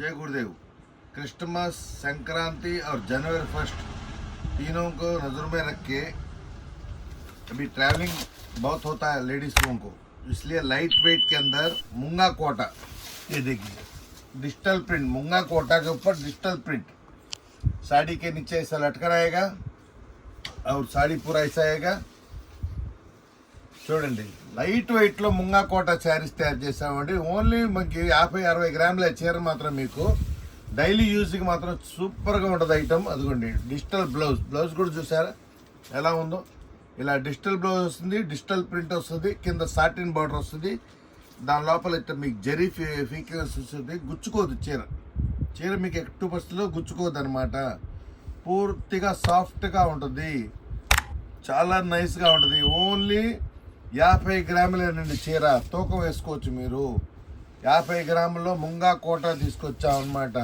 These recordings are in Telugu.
जय गुरुदेव। क्रिसमस, संक्रांति और जनवरी फ़र्स्ट तीनों को नज़र में रख के अभी ट्रैवलिंग बहुत होता है लेडीज़ लोगों को। इसलिए लाइट वेट के अंदर मुंगा कोटा, ये देखिए डिजिटल प्रिंट मुंगा कोटा के ऊपर डिजिटल प्रिंट साड़ी के नीचे ऐसा लटकन आएगा और साड़ी पूरा ऐसा आएगा। చూడండి లైట్ వెయిట్లో ముంగా కోట శారీస్ తయారు చేసామండి ఓన్లీ మనకి యాభై అరవై గ్రాముల చీర మాత్రం మీకు. డైలీ యూజ్కి మాత్రం సూపర్గా ఉంటుంది ఐటమ్. అదిగోండి డిజిటల్ బ్లౌజ్. బ్లౌజ్ కూడా చూసారా? ఎలా ఉందో? ఇలా డిజిటల్ బ్లౌజ్ వస్తుంది డిజిటల్ ప్రింట్ వస్తుంది కింద సాటిన్ బార్డర్ వస్తుంది. దాని లోపల ఇట్లా మీకు జరీ ఫీక్వెన్స్ వస్తుంది. గుచ్చుకోదు చీర. చీర మీకు ఎట్టు పరిస్థితిలో గుచ్చుకోదు అనమాట పూర్తిగా సాఫ్ట్గా ఉంటుంది. చాలా నైస్గా ఉంటుంది. ఓన్లీ యాభై గ్రాములేనండి చీర తూకం వేసుకోవచ్చు మీరు. యాభై గ్రాముల్లో ముంగా కోట తీసుకొచ్చామన్నమాట.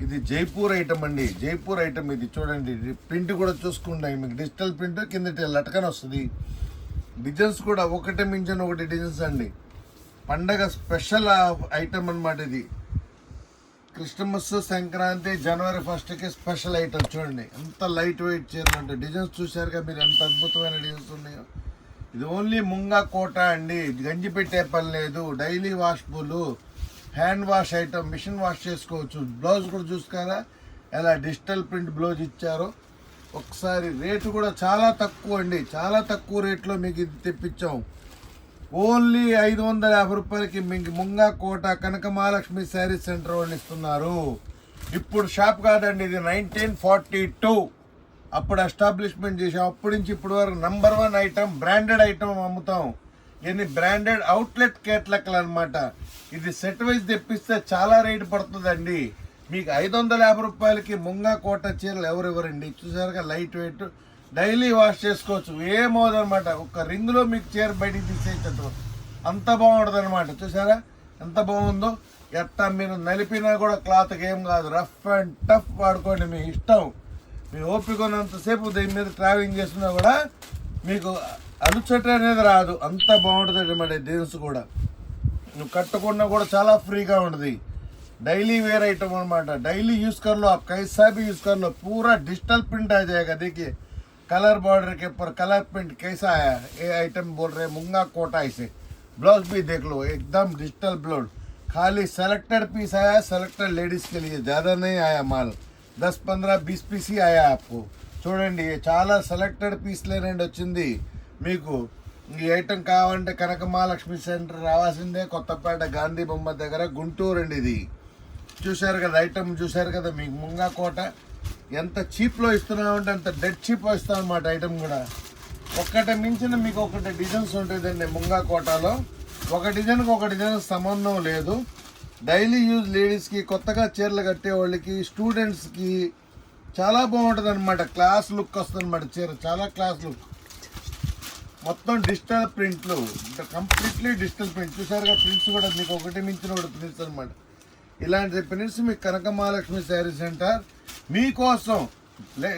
ఇది జైపూర్ ఐటమ్ అండి. జైపూర్ ఐటమ్ ఇది చూడండి. ఇది ప్రింట్ కూడా చూసుకోండి మీకు డిజిటల్ ప్రింట్ కింద లటకన వస్తుంది. డిజైన్స్ కూడా ఒకటి మించిన ఒకటి డిజైన్స్ అండి. పండగ స్పెషల్ ఐటమ్ అనమాట ఇది. క్రిస్టమస్ సంక్రాంతి జనవరి ఫస్ట్కి స్పెషల్ ఐటమ్ చూడండి. ఎంత లైట్ వెయిట్ చీరలు అంటే డిజైన్స్ చూశారుగా మీరు? ఎంత అద్భుతమైన డిజైన్స్ ఉన్నాయో. ఇది ఓన్లీ ముంగా కోట అండి. గంజి పెట్టే పని లేదు. Daily washable hand wash item machine wash చేసుకోవచ్చు. బ్లౌజ్ కూడా చూసుకారా ఎలా డిజిటల్ ప్రింట్ బ్లౌజ్ ఇచ్చారో? ఒకసారి రేటు కూడా చాలా తక్కువ అండి. చాలా తక్కువ రేట్లో మీకు ఇది తెప్పించాం. ఓన్లీ ఐదు వందల యాభై రూపాయలకి మీకు ముంగా కోట కనక మహాలక్ష్మి శారీ సెంటర్ వాళ్ళు ఇస్తున్నారు. ఇప్పుడు షాప్ కాదండి ఇది నైన్టీన్ ఫార్టీ టూ. అప్పుడు ఎస్టాబ్లిష్మెంట్ చేసాం అప్పటి నుంచి ఇప్పటి వరకు number one item branded item అమ్ముతాం. ఇవన్నీ బ్రాండెడ్ అవుట్లెట్ కేట్లెక్కలు అనమాట ఇది సెట్ వైజ్ తెప్పిస్తే చాలా రేటు పడుతుందండి. మీకు ఐదు వందల యాభై రూపాయలకి ముంగా కోట చీరలు ఎవరెవరండి చూసారుగా లైట్ వెయిట్ డైలీ వాష్ చేసుకోవచ్చు. ఏమవుదు అనమాట ఒక రింగ్లో మీకు చీర బయటికి తీసేయచ్చు అంత బాగుంటుంది అనమాట చూసారా? ఎంత బాగుందో? ఎట్టా మీరు నలిపినా కూడా క్లాత్కి ఏం కాదు. రఫ్ అండ్ టఫ్ వాడుకోండి. మీ ఇష్టం. మీరు ఓపిక ఉన్నంతసేపు దీని మీద ట్రావెలింగ్ చేస్తున్నా కూడా మీకు అలుచట అనేది రాదు అంత బాగుంటుంది అనమాట జీన్స్ కూడా నువ్వు కట్టుకున్నా కూడా చాలా ఫ్రీగా ఉంటుంది డైలీ వేర్ ఐటమ్ అనమాట డైలీ యూస్ కర్లో आप कैसा भी यूज कर लो पूरा डिजिटल प्रिंट आ जाएगा देखिए कलर बॉर्डर के ऊपर कलर प्रिंट कैसा आया ये आइटम बोल रहे मुंगा कोटा इसे ब्लाउज भी देख लो एकदम डिजिटल ब्लाउज खाली सेलेक्टेड पीस आया सेलेक्टेड लेडीज़ के लिए ज़्यादा नहीं आया माल दस पंद्रह बीस पीस ही आया आपको చూడండి చాలా సెలెక్టెడ్ పీస్లేనండి వచ్చింది మీకు ఈ ఐటెం కావాలంటే కనక మహాలక్ష్మి సెంటర్ రావాల్సిందే కొత్తపేట గాంధీ బొమ్మ దగ్గర గుంటూరు అండి ఇది చూశారు కదా ఐటమ్ చూశారు కదా మీకు ముంగా కోట ఎంత చీప్లో ఇస్తున్నామంటే అంత డెడ్ చీప్లో ఇస్తాం అనమాట ఐటమ్ కూడా ఒక్కటి మించిన మీకు ఒకటి డిజైన్స్ ఉంటుందండి ముంగా కోటలో ఒక డిజైన్కి ఒక డిజైన్ సంబంధం లేదు డైలీ యూజ్ లేడీస్కి కొత్తగా చీరలు కట్టే వాళ్ళకి స్టూడెంట్స్కి చాలా బాగుంటుంది అనమాట క్లాస్ లుక్ వస్తుంది అనమాట చీర. చాలా క్లాస్ లుక్. మొత్తం డిజిటల్ ప్రింట్లు. Completely digital print. చూసారుగా ప్రింట్స్ కూడా మీకు ఒకటి మించిన ఒకటి ప్రింట్స్ అనమాట ఇలాంటి ప్రింట్స్ మీకు కనక మహాలక్ష్మి శారీ సెంటర్ మీకోసం లే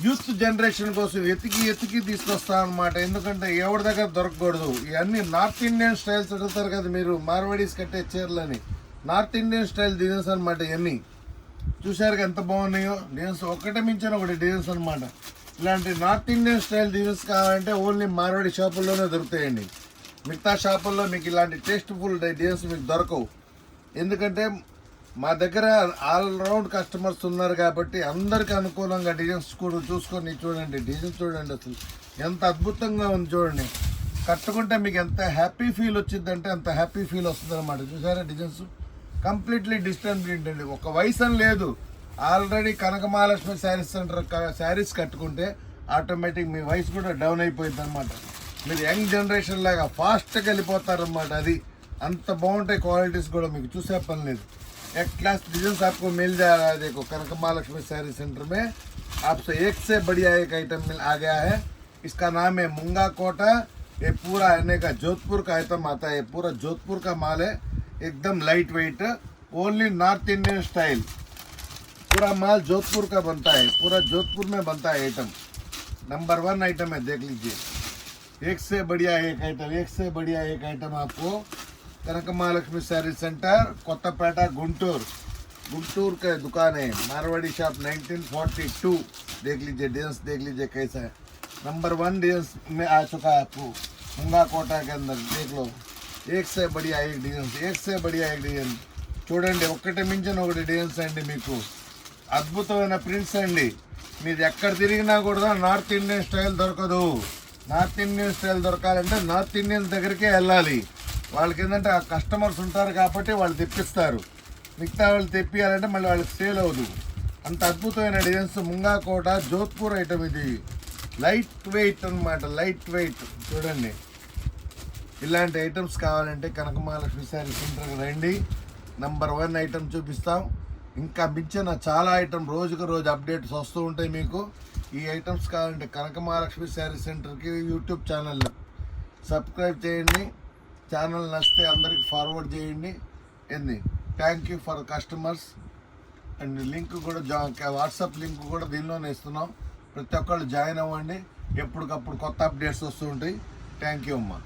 యూత్ జనరేషన్ కోసం ఎతికి ఎతికి తీసుకొస్తాం అనమాట ఎందుకంటే ఎవరి దగ్గర దొరకకూడదు. ఇవన్నీ నార్త్ ఇండియన్ స్టైల్స్ అడుగుతారు కదా మీరు మార్వాడీస్ కట్టే చీరలని. నార్త్ ఇండియన్ స్టైల్ డిజైన్స్ అనమాట ఇవన్నీ. చూసారు ఎంత బాగున్నాయో? డిజైన్స్ ఒకటే మించిన ఒకటి డిజైన్స్ అనమాట ఇలాంటి నార్త్ ఇండియన్ స్టైల్ డిజైన్స్ కావాలంటే ఓన్లీ మార్వాడి షాపుల్లోనే దొరుకుతాయండి. మిగతా షాపుల్లో మీకు ఇలాంటి టేస్ట్ఫుల్ డిజైన్స్ మీకు దొరకవు. ఎందుకంటే మా దగ్గర ఆల్ రౌండ్ కస్టమర్స్ ఉన్నారు కాబట్టి అందరికి అనుకూలంగా డిజైన్స్ కూడా చూసుకొని చూడండి డిజైన్ చూడండి అసలు. ఎంత అద్భుతంగా ఉంది చూడండి. కట్టుకుంటే మీకు ఎంత హ్యాపీ ఫీల్ వచ్చిందంటే అంత హ్యాపీ ఫీల్ వస్తుంది అనమాట చూసారా డిజైన్స్? కంప్లీట్లీ డిస్టెన్స్ ఏంటండి ఒక వయసు అని లేదు. Already Kanaka Mahalakshmi sarees center sarees కట్టుకుంటే ఆటోమేటిక్ మీ వయసు కూడా డౌన్ అయిపోయింది అనమాట మీరు యంగ్ జనరేషన్ లాగా ఫాస్ట్గా వెళ్ళిపోతారన్నమాట అది. అంత బాగుంటాయి క్వాలిటీస్ కూడా మీకు చూసే పని లేదు. एक क्लास डिज़ाइन आपको मिल जा रहा है, देखो कनक महालक्ष्मी साड़ी सेंटर में। आपसे एक से बढ़िया एक आइटम मिल, आ गया है। इसका नाम है मुंगा कोटा। ये पूरा आने का जोधपुर का आइटम आता है। पूरा जोधपुर का माल है। एकदम light weight only North Indian style पूरा माल जोधपुर का बनता है। पूरा जोधपुर में बनता है आइटम नंबर वन आइटम है, देख लीजिए। एक से बढ़िया एक आइटम एक से बढ़िया एक आइटम आपको कनक सारी सेंटर कोत्तपेट गुंटूर गुंटूर के दुकान है मारवाड़ी शॉप 1942 देख लीजिए डिजाइन देख लीजिए कैसा है नंबर वन डिजाइन में आ चुका है आपको मुंगा कोटा के अंदर देख लो एक से बढ़िया एक डिजाइन एक से बढ़िया एक डिजाइन చూడండి ఒక్కటి మించిన ఒకటి డిజైన్స్ అండి మీకు అద్భుతమైన ప్రింట్స్ అండి మీరు ఎక్కడ తిరిగినా కూడా నార్త్ ఇండియన్ స్టైల్ దొరకదు నార్త్ ఇండియన్ స్టైల్ దొరకాలంటే నార్త్ ఇండియన్ దగ్గరికే వెళ్ళాలి వాళ్ళకి ఏంటంటే ఆ కస్టమర్స్ ఉంటారు కాబట్టి వాళ్ళు తెప్పిస్తారు. మిగతా వాళ్ళు తెప్పియాలంటే మళ్ళీ వాళ్ళకి సేల్ అవ్వదు. అంత అద్భుతమైన డిజైన్స్ ముంగాకోట జోధ్పూర్ ఐటమ్ ఇది. లైట్ వెయిట్ అన్నమాట లైట్ వెయిట్ చూడండి. ఇలాంటి ఐటమ్స్ కావాలంటే కనకమహాలక్ష్మి శారీ సెంటర్కి రండి నెంబర్ వన్ ఐటమ్ చూపిస్తాం. ఇంకా మించిన చాలా ఐటమ్ రోజుకు రోజు అప్డేట్స్ వస్తూ ఉంటాయి మీకు. ఈ ఐటమ్స్ కావాలంటే కనకమహాలక్ష్మి శారీ సెంటర్కి యూట్యూబ్ ఛానల్ సబ్స్క్రైబ్ చేయండి. ఛానల్ నచ్చితే అందరికి ఫార్వర్డ్ చేయండి. ఏంది? Thank you for customers and link కూడా జా వాట్సాప్ లింక్ కూడా దీనిలోనే ఇస్తున్నాం. ప్రతి ఒక్కళ్ళు జాయిన్ అవ్వండి. ఎప్పటికప్పుడు కొత్త అప్డేట్స్ వస్తుంటాయి థ్యాంక్ యూ అమ్మా.